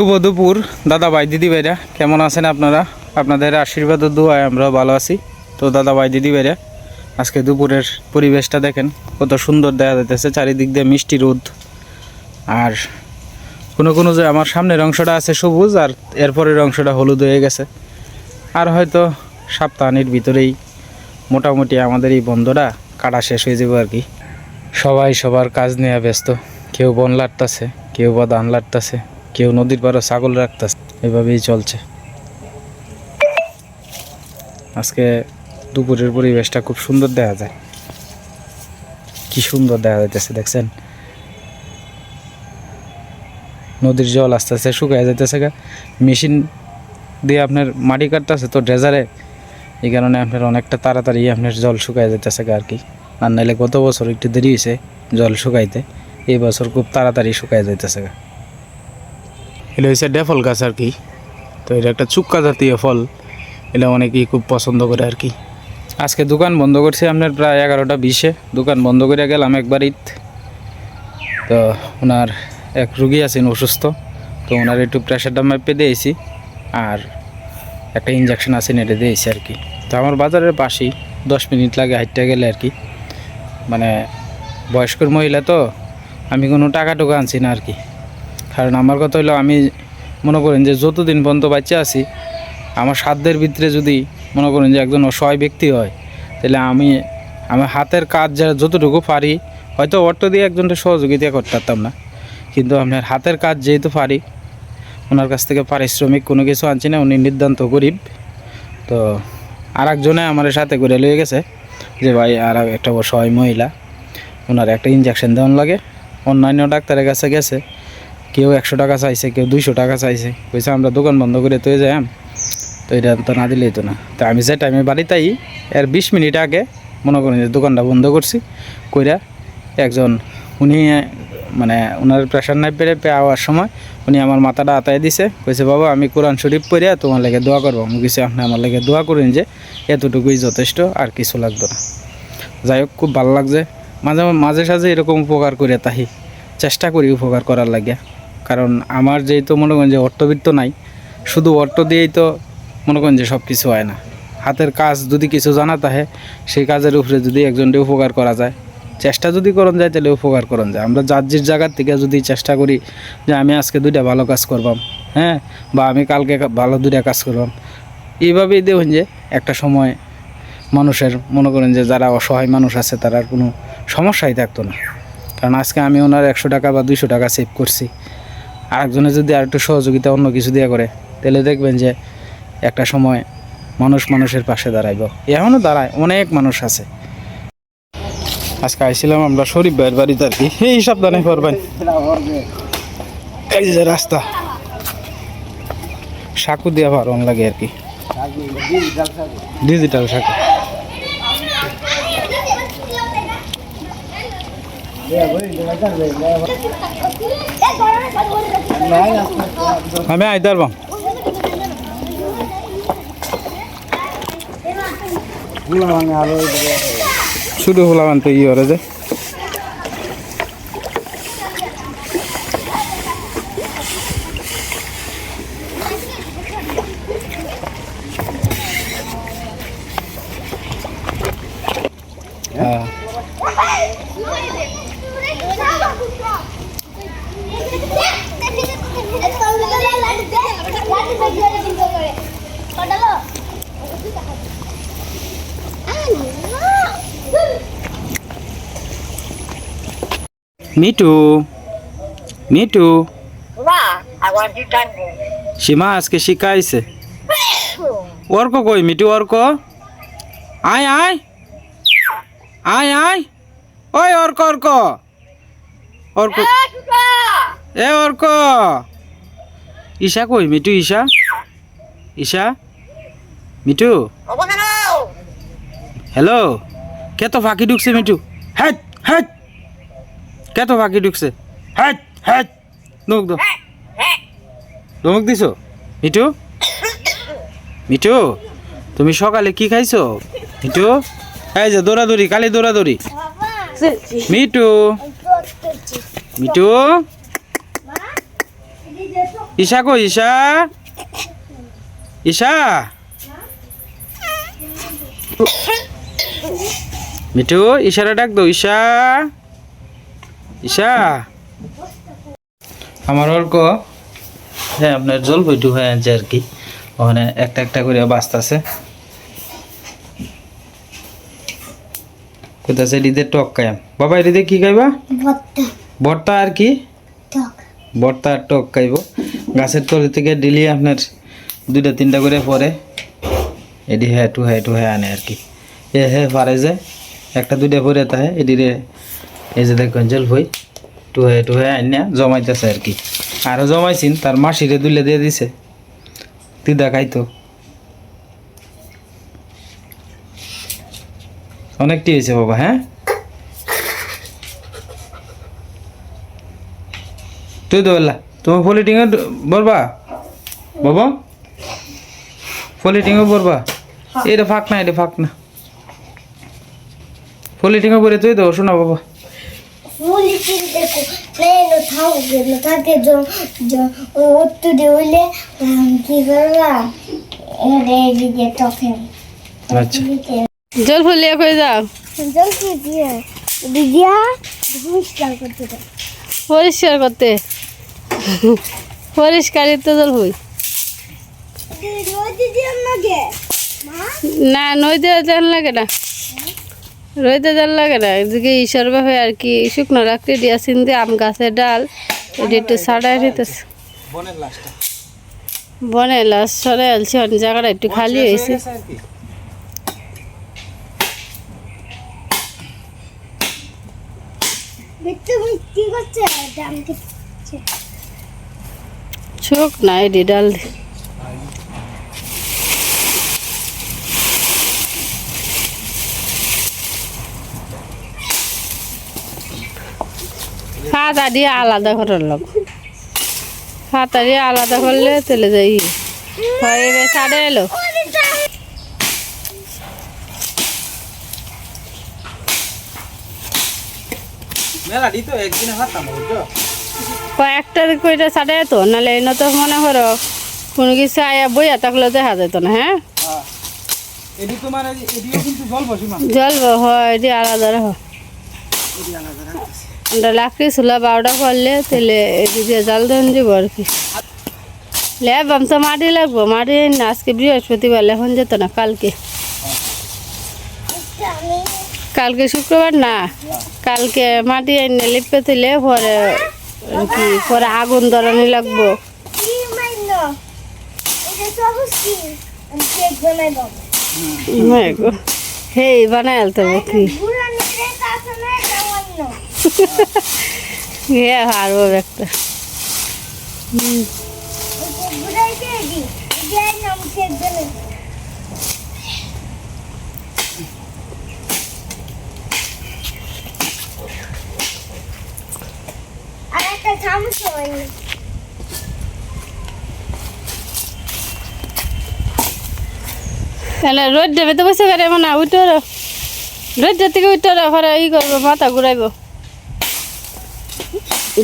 শুভ দুপুর দাদা ভাই দিদি ভাইরা কেমন আছেন আপনারা? আপনাদের আশীর্বাদ ও দোয়ায় আমরাও ভালো আছি। তো দাদা ভাই দিদি ভাইরা আজকে দুপুরের পরিবেশটা দেখেন, কত সুন্দর দেখা যাইতেছে, চারিদিক দিয়ে মিষ্টি রোদ। আর কোনো কোনো যে আমার সামনের অংশটা আছে সবুজ, আর এরপরের অংশটা হলুদ হয়ে গেছে। আর হয়তো সপ্তাহানির ভিতরেই মোটামুটি আমাদের এই বন্ধটা কাটা শেষ হয়ে যাবে আর কি। সবাই সবার কাজ নিয়ে ব্যস্ত। কেউ বন লাটতেছে, কেউ বা ধান লাটতেছে। কেউ নদীর পাড়ে ছাগল রাখতেছে। এভাবেই চলছে। আজকে দুপুরের পরিবেশটা খুব সুন্দর দেখা যায়। কি সুন্দর দেখা যাইতেছে, দেখছেন? নদীর জল আস্তে আস্তে শুকায় যাইতেছে গা। মেশিন দিয়ে আপনার মাটি কাটতেছে তো ড্রেজারে। এই কারণে আপনার অনেকটা তাড়াতাড়ি আপনার জল শুকায় গা আর কি। আর নাইলে গত বছর একটু দেরি হয়েছে জল শুকাইতে। এই বছর খুব তাড়াতাড়ি শুকায় যাইতেছে এটা হচ্ছে ডেফল গাছ আর কি। তো এটা একটা চুক্কা জাতীয় ফল। এটা অনেকেই খুব পছন্দ করে আর কি। আজকে দোকান বন্ধ করছি আপনার প্রায় এগারোটা বিশে। দোকান বন্ধ করে গেলাম একবার ঈদ। তো ওনার এক রুগী আছেন অসুস্থ। তো ওনার একটু প্রেশারটা মাপে দিয়েছি। আর একটা ইঞ্জেকশন আছে এটা দিয়েছি আর কি। তো আমার বাজারের পাশেই, দশ মিনিট লাগে হাঁটতে গেলে আর কি। মানে বয়স্কর মহিলা তো, আমি কোনো টাকা টুকা আনছি না আর কি। কারণ আমার কথা হলো আমি মনে করেন যে যতদিন পর্যন্ত বাচ্চা আছি, আমার সাধ্যের ভিতরে যদি মনে করেন যে একজন অসহায় ব্যক্তি হয়, তাহলে আমি আমার হাতের কাজ যা, যতটুকু পারি, হয়তো অর্থ দিয়ে একজনটা সহযোগিতা করতে পারতাম না। কিন্তু আপনার হাতের কাজ যেহেতু পারি, ওনার কাছ থেকে পারিশ্রমিক কোনো কিছু আনছি না, উনি নির্দান্ত গরিব। তো আর একজনে আমার সাথে করে লয়ে গেছে যে, ভাই, আর একটা অসহায় মহিলা, ওনার একটা ইঞ্জেকশন দেওয়ান লাগে। অন্যান্য ডাক্তারের কাছে গেছে। কেউ একশো টাকা চাইছে, কেউ দুইশো টাকা চাইছে। কইছে, আমরা দোকান বন্ধ করে তো যাই তো এটা তো না দিলেই তো না। তো আমি যে টাইমে বাড়িতেই, এর বিশ মিনিট আগে মনে করেন যে দোকানটা বন্ধ করছি, কইরা একজন উনি মানে ওনার প্রেশার নাই পেরে পাওয়ার সময় উনি আমার মাথাটা আতায় দিছে, কইছে, বাবা, আমি কোরআন শরীফ পড়িয়া তোমার লেগে দোয়া করব। আমি কিছু আপনি আমার লেগে দোয়া করেন যে এতটুকুই যথেষ্ট, আর কিছু লাগতো না। যাই হোক, খুব ভালো লাগছে। মাঝে মাঝে সাঝে এরকম উপকার করে তাহি। চেষ্টা করি উপকার করার লাগে কারণ আমার যেহেতু মনে করেন যে অর্থবিত্ত নাই, শুধু অর্থ দিয়েই তো মনে করেন যে সব কিছু হয় না। হাতের কাজ যদি কিছু জানা তাহে, সেই কাজের উপরে যদি একজনকে উপকার করা যায়, চেষ্টা যদি করন যায় তাহলে উপকার করন যায়। আমরা যার জায়গার থেকে যদি চেষ্টা করি যে আমি আজকে দুইটা ভালো কাজ করবাম হ্যাঁ? বা আমি কালকে ভালো দুইটা কাজ করবাম। এইভাবেই দেখুন যে একটা সময় মানুষের মনে করেন যে যারা অসহায় মানুষ আছে তার কোনো সমস্যাই থাকতো না। কারণ আজকে আমি ওনার একশো টাকা বা দুইশো টাকা সেভ করছি। আরেকজনে যদি আর একটু সহযোগিতা অন্য কিছু দিয়ে করে তাহলে দেখবেন যে একটা সময় মানুষ মানুষের পাশে দাঁড়াইব। এখনও দাঁড়ায় অনেক মানুষ আছে। আজকে আইছিলাম আমরা শরীফ ভাইয়ের বাড়িতে আর কি। এই সপ্তাহে করবেন এই যে রাস্তা। সাকু দিয়ে ভারণ লাগে আর কি। ডিজিটাল সাকু। আমি আইতে বাম শুধু হলাম তো ই ওরা যে? মিটু মিটু সীমা আজকে শিখাইছে অর্ক কই মিটু অর্ক আয় আয় আয় আয় ওই অর্ক অর্ক অর্ক এ অর্ক ঈশা কই মিটু ঈশা ঈশা মিটু হ্যালো কে তো ফাঁকি ঢুকছে মিটু হ্যাট হ্যাট কে তো ফাঁকি ঢুকছে। হ্যাট হ্যাট ধমক দো। ধমক দিছো? মিটু মিটু তুমি সকালে কি খাইছো? মিটু এই যে দৌড়াদৌড়ি কালি দৌড়াদৌড়ি। মিটু মিটু ঈশা কই ঈশা? ঈশা? মিঠু ঈশারা ডাক দো ঈশা। ঈশা? আমার অর্ক হ্যাঁ আপনার জল বইটু হয়ে আনছে আর কি। ওখানে একটা একটা করে বাঁচতেছে কোথাছে এদিকে টক খাইম বাবা এদিকে কি খাইবা? ভর্তা। আর কি? টক। ভর্তা আর টক খাইব। গাছের তলে থেকে ডেলি আপনার দুইটা তিনটা করে পরে। এডি হ্যাঁ টু হ্যাঁ টু হ্যাঁ আনে আর কি। এ হ্যাঁ পারে যে। একটা দুইটা পরে তাহে এডিরে এই যে দেখবেন জল ভই। টু হ্যাঁ টু হ্যাঁ আনিয়া জমাইতেছে আর কি। আরও জমাইছিন, তার মাসিরে দুলে দিয়ে দিছে। দিদা খাইতো। অনেকটি হয়েছে বাবা হ্যাঁ? তুই তো বললা তুমি পলিটিংয়ে বলবা বাবা? পলিটিংয়ে বলবা এটা ফাঁক না এটা ফাঁক না। পলিটিংয়ে বলে তুই তো, শোনা বাবা। দিয়ে কি করবা এটা এদিকে টকে আচ্ছা জল ফুলিয়ে কই যাও জল কি দিয়ে দিয়া পরিষ্কার করতে। পরিষ্কার করতে পরিষ্কারই তো জল হই না জান লাগে না। রইতে জান লাগে না। এদিকে ঈশ্বর ভাবে আর কি শুকনো রাখতে দিয়া সিন্দে আম গাছের ডাল। এটি একটু সাড়াই দিতেছে বনে লাশ সরে আলছে অনেক জায়গাটা একটু খালি হয়েছে। শুক না এটি ডাল। হাতা দিয়ে আলাদা করার লোক হাতা দিয়ে আলাদা করলে তেলে যাই। হয় এবার সাড়ে এলো। মেলাটি তো একদিনে হাতাম বুঝছ? কয়েকটা কইটা সাড়ে তো নাহলে এনে তো মনে করো কোনো কিছু আয়া বইয়া থাকলে দেখা যেত না হ্যাঁ? এটিও কিন্তু জল হয় এটি আলাদা রাখো। এটা লাকড়ি চুলা বারোটা করলে তাহলে এটি দিয়ে জাল দেন যাব আর কি। লেবাম তো মাটি লাগবো, মাটি আজকে বৃহস্পতিবার এখন যেত না, কালকে। কালকে শুক্রবার না, কালকে মাটি এনে লিপে তুলে পরে কি, পরে আগুন ধরানি লাগবো। হেই বানাই আলতে কি ইয়ে হারবো একটা। তাহলে রোদ দেবে তো বসে পারে না উঠো রোদ থেকে উঠো ঘরে ই করব, মাথা ঘুরাইব।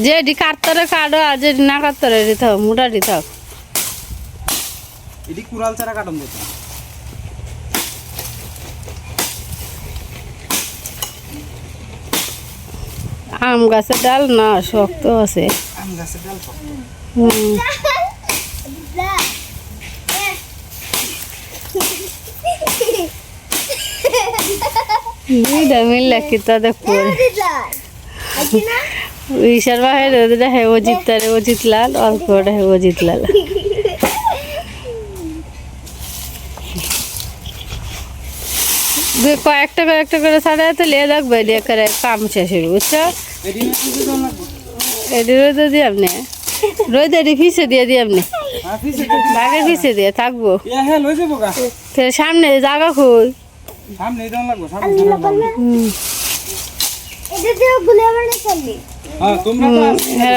যেটি কাটতরে কাটো আর যেটি না কাটতরে দিতে হোক এটি কুড়াল ছাড়া কাটন দিত আম গাছের ডাল না শক্ত আছে। আম গাছের ডাল শক্ত। হুম। দুইটা মিললে কি তাদের ঈশার বাহির ওদের হে অজিত তারে অজিত লাল অল্প ওটা হে অজিত লাল কয়েকটা কয়েকটা করে সাড়ে তো লিয়ে রাখবে দিয়ে করে কাম শেষ হবে বুঝছ? এটি না কিছু জল লাগবে এটি রোদে দিয়ে আপনি রোদে এটি ফিসে দিয়ে দিয়ে আপনি হ্যাঁ বাঘে ফিসে দিয়ে থাকব লই যাব ফের সামনে জায়গা খুই সামনে লাগবো সামনে হ্যাঁ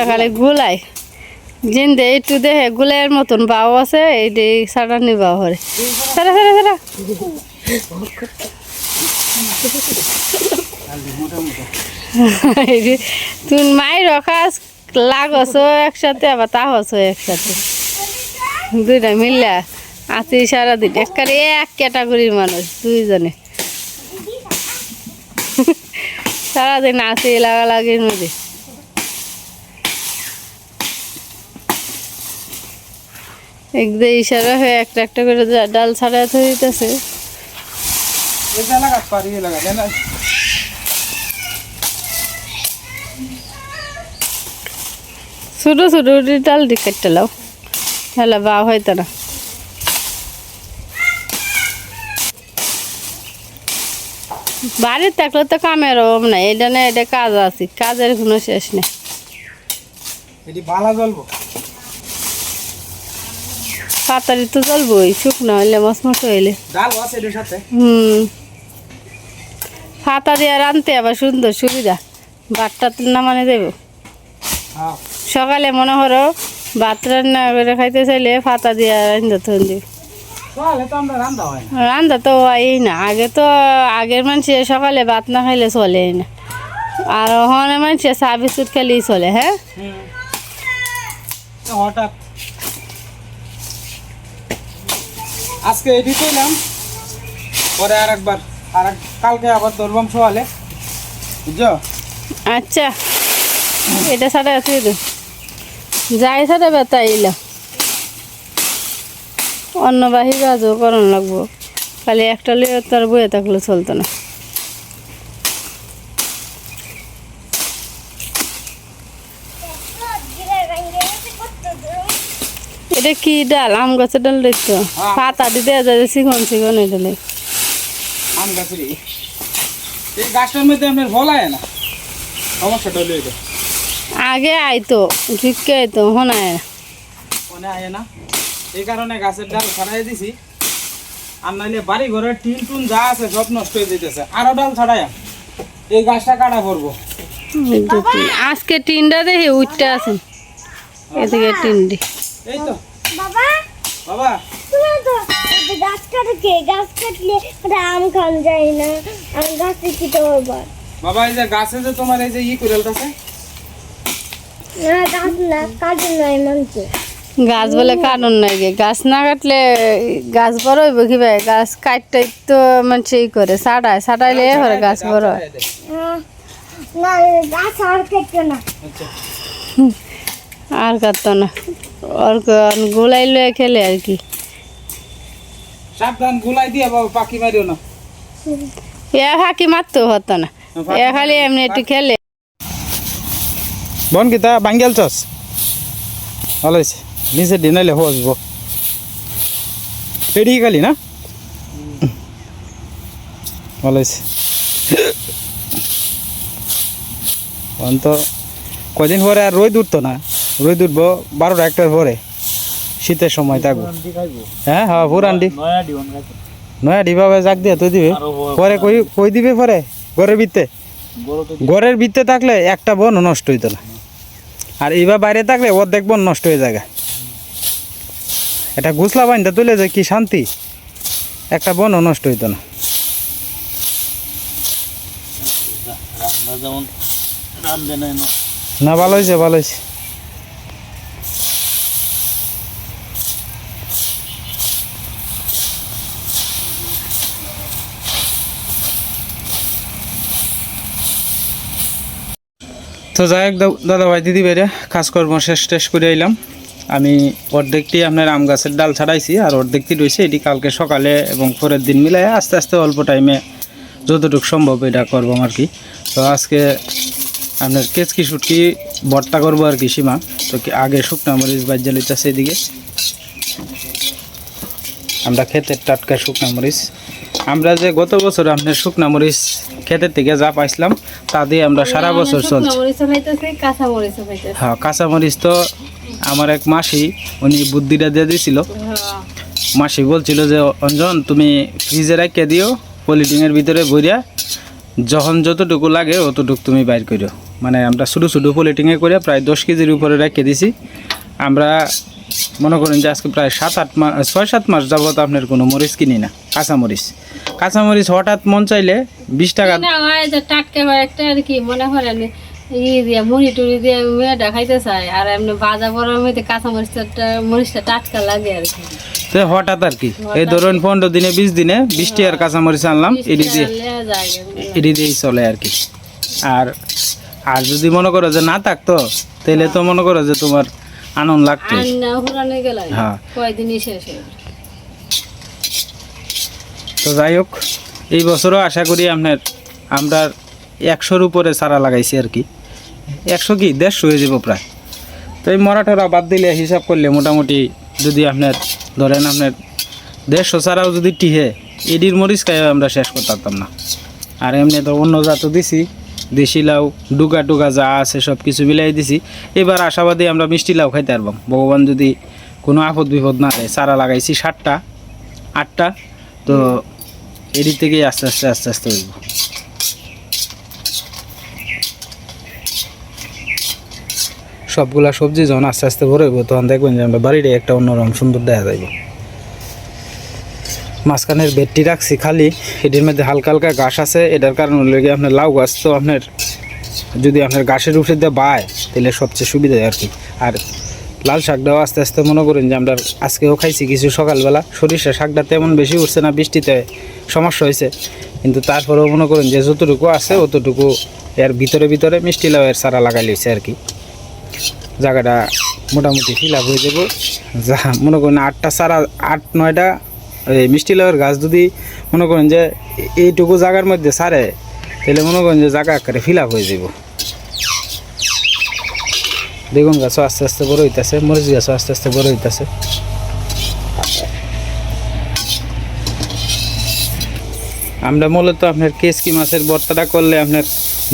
জিন্দে একটু দেখে গুলের মতন বাও আছে এইটি সাটানি বাও হরে। সারা সারা সারা। মাই রখাস লাগছও একসাথে, আবার তাহসও একসাথে। দুইটা মিললা আছি সারাদিন। একবারে এক ক্যাটাগরির মানুষ, দুইজনে। সারাদিন আছি লাগালাগির মধ্যে একদম ইশারা হয়ে একটা একটা করে ডাল ছাড়া পারি লাগা ছোটো ছোটো ডাল দি কেটে লাও তাহলে বা হয়তো না বাড়িতে থাকলে তো কামের অভাব নাই, এটা না, এটা কাজ আছে, কাজের কোনো শেষ নেই। এটি বালা জ্বলবো পাতারি তো জ্বলবই শুকনো হইলে মশমস হইলে। ডাল আছে হুম। পাতা দিয়ে রানতে আবার সুন্দর সুবিধা ভাতটা নামানে দেবো। হ্যাঁ। সকালে মনে করো ভাত রান্না করে খাইতে চাইলে ফাতা দিয়ে রান্ধা থন তাহলে তো রান্দা হয় না। আগে তো আগের মানুষে সকালে ভাত না খাইলে চলেই না। আর ওখানে মানুষ চা বিস্কুট খেলেই চলে হ্যাঁ? হঠাৎ আজকে এডি করলাম পরে আর একবার আর কালকে আবার ধরবাম সকালে বুঝছ? আচ্ছা এটা সাথে আছে তো যাই সাথে ব্যথা এলাম অন্য বাহি কাজও করণ লাগবো। খালি একটা লিয়ে তার বয়ে থাকলে চলতো না। এটা কি ডাল? আম গাছের ডাল দেখতো হ্যাঁ। পাতা দেওয়া যায় চিকন চিকন এটা লে। আম গাছের এই এই গাছটার মধ্যে আপনার ফল আয় না? সমস্যাটা হলো এটা আগে আইতো ঝুঁকে আইতো হনায় না মনে আয়। না। এই কারণে গাছের ডাল ছাড়াই দিছি। আর নাইলে বাড়ি ঘরের টিন টুন যা আছে সব নষ্ট হয়ে যেতেছে। আরও ডাল ছাড়াই এই গাছটা কাটা পড়ব। আজকে টিনটা দেখি উঠতে আছেন এদিকে টিনটি এই তো। বাবা? বাবা? তুমি তো গাছ কাটে কে? গাছ কাটলে আম খান যায় না। আর গাছে কি তো বাবা। এই যে গাছে যে তোমার এই যে ই করে আছে না গাছ না কাটে নাই মানছে গাছ বলে কারণ নাই গে। গাছ না কাটলে গাছ বড় হইব কি ভাই গাছ কাটতে তো মানুষ ই করে সাটায় সাটাইলে পরে গাছ বড় হয়। না গাছ আর কেটে না। আচ্ছা। আর কাটতো না। গোলাই লয়ে খেলে আর কি। সাবধান গুলাই দিয়ে বাবা পাখি মারিও না। এ ফাঁকি মারতেও হতো না। এ খালি এমনি একটু খেলে। বন কিতা বাঙ্গেল চস? ভালো হয়েছে। নিচে দিনাইলে হসবো এডি খালি না? ভালো হয়েছে। বন তো কদিন পরে আর রোদ উঠতো না। রোদ উঠবো বারোটা একটার পরে। শীতের সময় থাকব। হ্যাঁ হ্যাঁ পুরান ডি নয়া ডিভাবে জাগ দিয়ে তুই দিবে। পরে কই কই দিবে পরে? ঘরের ভিত্তে ঘরের ভিত্তে থাকলে একটা বন নষ্ট হইতো না। আর এইবার বাইরে থাকলে অর্ধেক বন নষ্ট হয়ে যায় এটা গুছলা বাইনটা তুলে যায় কি শান্তি একটা বনও নষ্ট হইতো না। না ভালো হয়েছে ভালো হয়েছে তো যাই হোক দাদা ভাই দিদি ভাইরা, কাজকর্ম শেষ টেস করে এলাম আমি অর্ধেকটি আপনার আম গাছের ডাল ছাড়াইছি আর অর্ধেকটি রয়েছে এটি কালকে সকালে এবং পরের দিন মিলাই আস্তে আস্তে অল্প টাইমে যতটুকু সম্ভব এটা করব আর কি। তো আজকে আপনার কেচকি শুটকি, ভর্তা করব আর কি সীমা। তো আগে শুকনা মরিচ বাজ্যা লিতেছে এদিকে। আমরা ক্ষেতের টাটকা শুকনা মরিচ। আমরা যে গত বছর আপনার শুকনা মরিচ ক্ষেতের থেকে যা পাইছিলাম তা দিয়ে আমরা সারা বছর চলছে। হ্যাঁ কাঁচামরিচ তো আমার এক মাসি উনি বুদ্ধিটা দিয়ে দিছিল। মাসি বলছিল যে অঞ্জন তুমি ফ্রিজে রেখে দিও পলিথিনের ভিতরে ভরিয়া যখন যতটুকু লাগে অতটুকু তুমি বাইর করো মানে আমরা ছোটো ছোটো পলিথিনে করে প্রায় দশ কেজির উপরে রেখে দিছি। আমরা মনে করেন যে আজকে প্রায় সাত আট মাস ছয় সাত মাস যাবত আপনার কোনো মরিচ কিনি না কাঁচামরিচ কাঁচামরিচ হঠাৎ মন চাইলে বিশ টাকা হয় টাটকা হয় একটা আর কি মনে করেন ই দিয়ে মুড়ি টুড়ি দিয়ে মেয়েটা খাইতে চায় আর এমনি বাজা বড় মেয়েতে কাঁচা মরিচটা মরিচটা টাটকা লাগে আর কি। তো হঠাৎ আর কি এই ধরুন পনেরো দিনে বিশ দিনে বৃষ্টি আর কাঁচামরিচ আনলাম দিয়ে। দিয়েই চলে আর কি। আর আর যদি মনে করো যে না থাকতো তাহলে তো মনে করো যে তোমার আনন্দ লাগতো হ্যাঁ। হয়ে। তো যাই হোক এই বছরও আশা করি আপনার আমরা একশোর উপরে চারা লাগাইছি আর কি। একশো কি? দেড়শো হয়ে যাব প্রায়। তো এই মরাঠরা বাদ দিলে হিসাব করলে মোটামুটি যদি আপনার ধরেন আপনার দেড়শো ছাড়াও যদি টিহে এডির মরিচ খাই আমরা শেষ করতে পারতাম না। আর এমনি তো অন্য জাতও দিছি। দেশি লাউ, ডুগা টুগা যা আছে সব কিছু মিলাই দিছি। এবার আশাবাদী আমরা মিষ্টি লাউ খাইতে পারবাম ভগবান যদি কোনো আপদ বিপদ না দেয়, চারা লাগাইছি সাতটা, আটটা, তো এদিক থেকেই আস্তে আস্তে আস্তে আস্তে হইব। সবগুলা সবজি যখন আস্তে আস্তে ভরে তখন দেখবেন যে আমরা বাড়িটা একটা অন্যরকম সুন্দর দেখা যাইব। মাঝখানের বেডটি রাখছি খালি, এটির মধ্যে হালকা হালকা ঘাস আছে, এটার কারণ হলো গিয়ে আপনার লাউ গাছ তো আপনার, যদি আপনার গাছের উঠে দিয়ে বায়, তাহলে সবচেয়ে সুবিধা আর কি। আর লাল শাকটাও আস্তে আস্তে মনে করেন যে আমরা আজকেও খাইছি কিছু সকালবেলা সরিষা শাকটা তেমন বেশি উঠছে না, বৃষ্টিতে সমস্যা হয়েছে। কিন্তু তারপরেও মনে করেন যে যতটুকু আছে, অতটুকু এর ভিতরে ভিতরে মিষ্টি লাউ এর চারা লাগাই লইছে আর কি। জায়গাটা মোটামুটি ফিল আপ হয়ে যাব। যা মনে করেন আটটা চারা, আট, নয়টা এই মিষ্টি লাউয়ের গাছ যদি মনে করেন যে এইটুকু জায়গার মধ্যে সারে তাহলে মনে করেন যে জায়গা আকারে ফিল আপ হয়ে যাব। বেগুন গাছও আস্তে আস্তে বড় হইতেছে মরিচ গাছও আস্তে আস্তে বড় হইতেছে। আমরা মূলত আপনার কেসকি মাছের ভর্তাটা করলে আপনার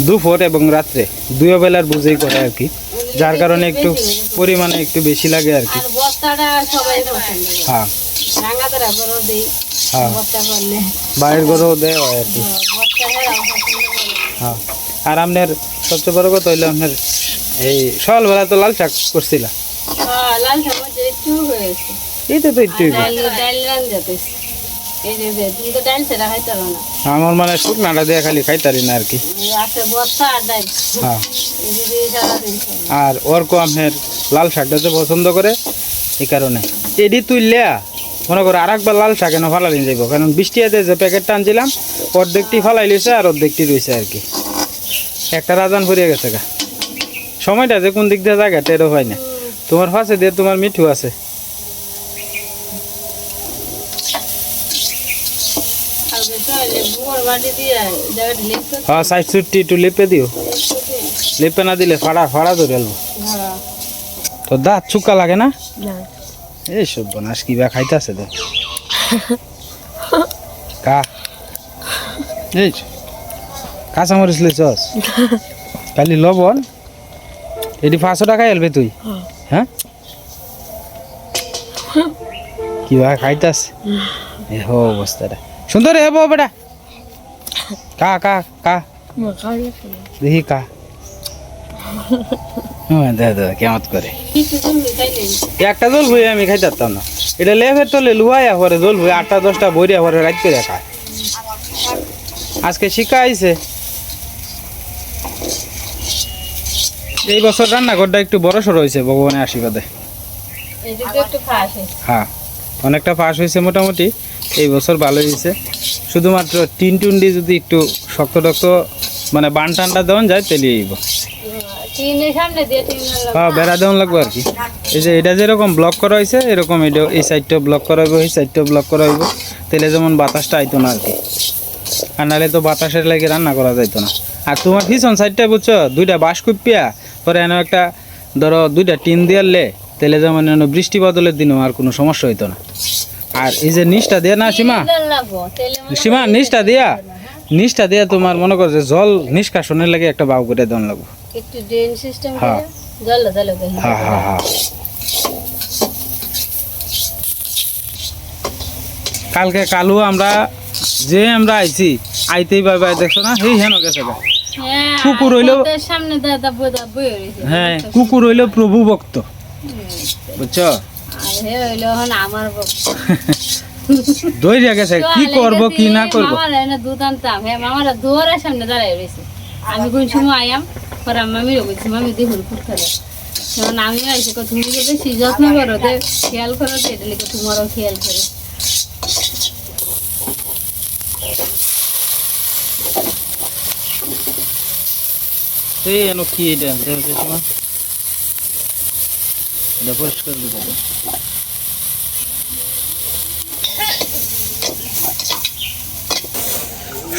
দুপুর এবং রাত্রে দুই বেলার বুঝেই করে আর কি। যার কারণে একটু পরিমাণে একটু বেশি লাগে আর কি। হ্যাঁ। হ্যাঁ। বাইরের গরুও দেয় আর কি। করে হ্যাঁ আর আপনার সবচেয়ে বড় কথা হইল আপনার এই সকালবেলা তো লাল শাক করছিলা। হ্যাঁ লাল চামচ একটু হয়েছে এই তো একটু আমার মানে শুকনাটা দিয়ে খালি খাইতারি না আর কি। আর হ্যাঁ। ওর কো আপনার লাল শাকটা তো পছন্দ করে এই কারণে। এডি তুললিয়া মনে করো আর একবার লাল শাক এনে ফালালি যাইব। কারণ বৃষ্টি এতে যে প্যাকেটটা আনছিলাম অর্ধেকটি ফালাই লইছে আর অর্ধেকটি রয়েছে আর কি। একটা রাজান ফুরিয়ে গেছে গা। সময়টা যে কোন দিক দিয়ে জায়গা টেরো হয় না। তোমার ফাঁসে দিয়ে তোমার মিঠু আছে। হ্যাঁ সাইড সুটটি একটু লেপে দিও। লেপে না দিলে ফাড়া ফাড়া ধরে হ্যাঁ। তো দাঁত চুকা লাগে না। এই সব বনাস কিবা খাইতেছে তো কা এই কাঁচা মরিচ লইছস কালি লবণ। এটি পাঁচশো টাকা এলবে তুই। হ্যাঁ? কিবা খাইতাস এ হো অবস্থাটা। সুন্দর হব বেটা। কা কা কা দেখি কা কেমন করে। একটা জল আমি খাইতে পারতাম না। এটা লেফের তলে লুয়াইয়া পরে জল ভুয়ে আটটা দশটা বইয়া পরে রাত করে খায়। আজকে শিখা আইছে। এই বছর রান্নাঘরটা একটু বড় সড়ো হয়েছে ভগবানের আশীর্বাদে। ফাঁস হ্যাঁ অনেকটা পাস হয়েছে মোটামুটি। এই বছর ভালো হয়েছে শুধুমাত্র টিন টুন দিয়ে যদি একটু শক্ত টক্ত মানে বান টানটা দেওয়া যায় তেলে হ্যাঁ বেড়া দেওয়া লাগবে আর কি। এই যে এটা যেরকম ব্লক করা হয়েছে এরকম এটা এই সাইডটা ব্লক করা হইব এই সাইডটা ব্লক করা হইব। তেলে যেমন বাতাসটা আইতো না আর কি। আর নাহলে তো বাতাসের লাগে রান্না করা যাইতো না। আর তোমার পিছন সাইডটা বুঝছ দুইটা বাঁশ কুপিয়া পরে এনে একটা ধরো দুইটা টিন দিয়ালে তেলে যেমন এনে বৃষ্টি বদলের দিনও আর কোনো সমস্যা হইতো না। আর এই যে নিচটা দিয়ে না সীমা? সীমা নিচটা দিয়া? নিচটা দিয়া তোমার মনে করো যে জল নিষ্কাশনের লাগে একটা বাউ করে দেওয়া লাগবে। একটু ড্রেন সিস্টেম হ্যাঁ। করে জল জল হ্যাঁ হ্যাঁ হ্যাঁ। কালকে কালু আমরা যে আমরা আইছি আইতেই বাবা দেখছ না? সেই হেন গেছে কুকুর আমাদের সামনে দাদা বদা বই হ্যাঁ কুকুর হইল প্রভু ভক্ত। বুঝছ? হইল আমার। দৌড়িয়া গেছে কি করব কি না করব? এনে দুধ আনতাম। হ্যাঁ মামারা দুয়ারের সামনে দাঁড়ায় রয়েছে আমি কোন সময় আয়াম পরে মামি খারাপ যেমন তুমি বেশি যত্ন করো খেয়াল করো তো তোমারও খেয়াল এই এন কি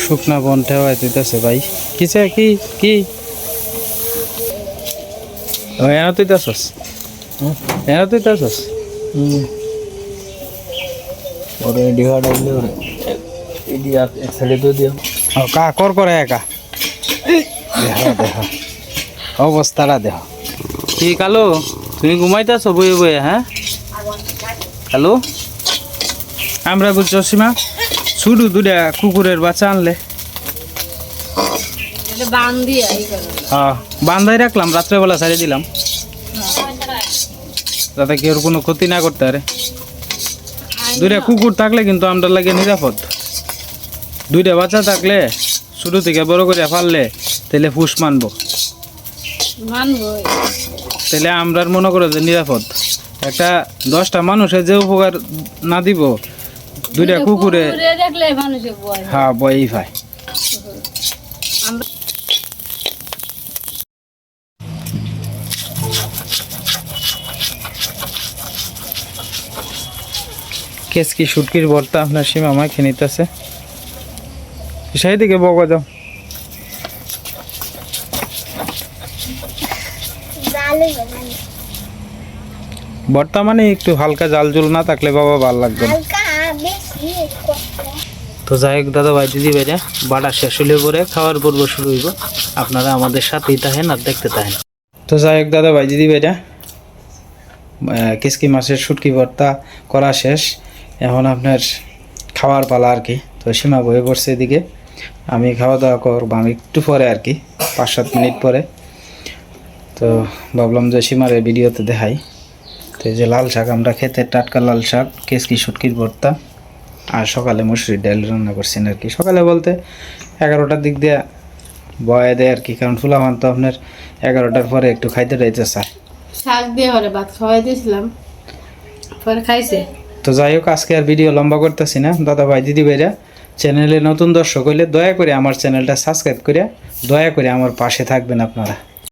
শুকনা বনটা হয় দিতেছে ভাই। কিসে কি কি? এনে তুই তাসস এনে তুই তাসস ওরে ডিহা ডাইলে ওরে এডি এক সাইডে তো দিও কা কর করে একা দেহ দেহ অবস্থাটা দেহ কি কালো? তুমি ঘুমাইতেছো বয়ে বয়ে হ্যাঁ? হ্যালো আমরা বুঝছ সীমা? শুধু দুটা কুকুরের বাচ্চা আনলে। এটা হ্যাঁ। বান্ধাই রাখলাম রাত্রেবেলা ছাড়িয়ে দিলাম। যাতে কেউ কোনো ক্ষতি না করতে পারে। দুইটা কুকুর থাকলে কিন্তু আমরা লাগে নিরাপদ। দুইটা বাচ্চা থাকলে শুরু থেকে বড় করে পারলে তাহলে ফুস মানবো। তাহলে আমরা মনে করো যে নিরাপদ। একটা দশটা মানুষের যে উপকার না দিব দুইটা কুকুরে হ্যাঁ। বই ভাই কেসকি সুটকির ভর্তা আপনার সীমা আমায় খেয়ে নিতেছে। সেই দিকে বগা যাও ভর্তা মানে একটু হালকা জাল জুল না থাকলে বাবা ভালো লাগবে তো যাই হোক দাদা ভাই দিদি ভাইরা বাড়া শেষ হলে পরে খাওয়ার পর্ব শুরু হইব। আপনারা আমাদের সাথেই থাকেন আর দেখতে থাকেন। তো যাই হোক দাদা ভাই দিদি ভাইরা কিসকি মাছের শুটকি ভর্তা করা শেষ। এখন আপনার খাওয়ার পালা আর কি, তো সীমা বয়ে পড়ছে এদিকে। আমি খাওয়া দাওয়া করব, আমি একটু পরে আর কি পাঁচ সাত মিনিট পরে। তো ভাবলাম যে সীমার এই ভিডিওতে দেখাই। তো এই যে লাল শাক, আমরা খেতে টাটকা লাল শাক, কেসকি, শুটকির ভর্তা আর সকালে মুসুরির ডাল রান্না করছেন আর কি। সকালে বলতে এগারোটার দিক দিয়ে বয়ে দেয় আর কি, কারণ ফুলামান তো আপনার এগারোটার পরে একটু খাইতে চায় শাক দিয়ে ভাত খাওয়াই দিয়েছিলাম পরে খাইছে। তো যাই হোক, আজকে আর ভিডিও লম্বা করতেছি না। দাদা ভাই দিদি ভাইরা চ্যানেলে নতুন দর্শক হইলে দয়া করে আমার চ্যানেলটা সাবস্ক্রাইব করে দয়া করে আমার পাশে থাকবেন আপনারা।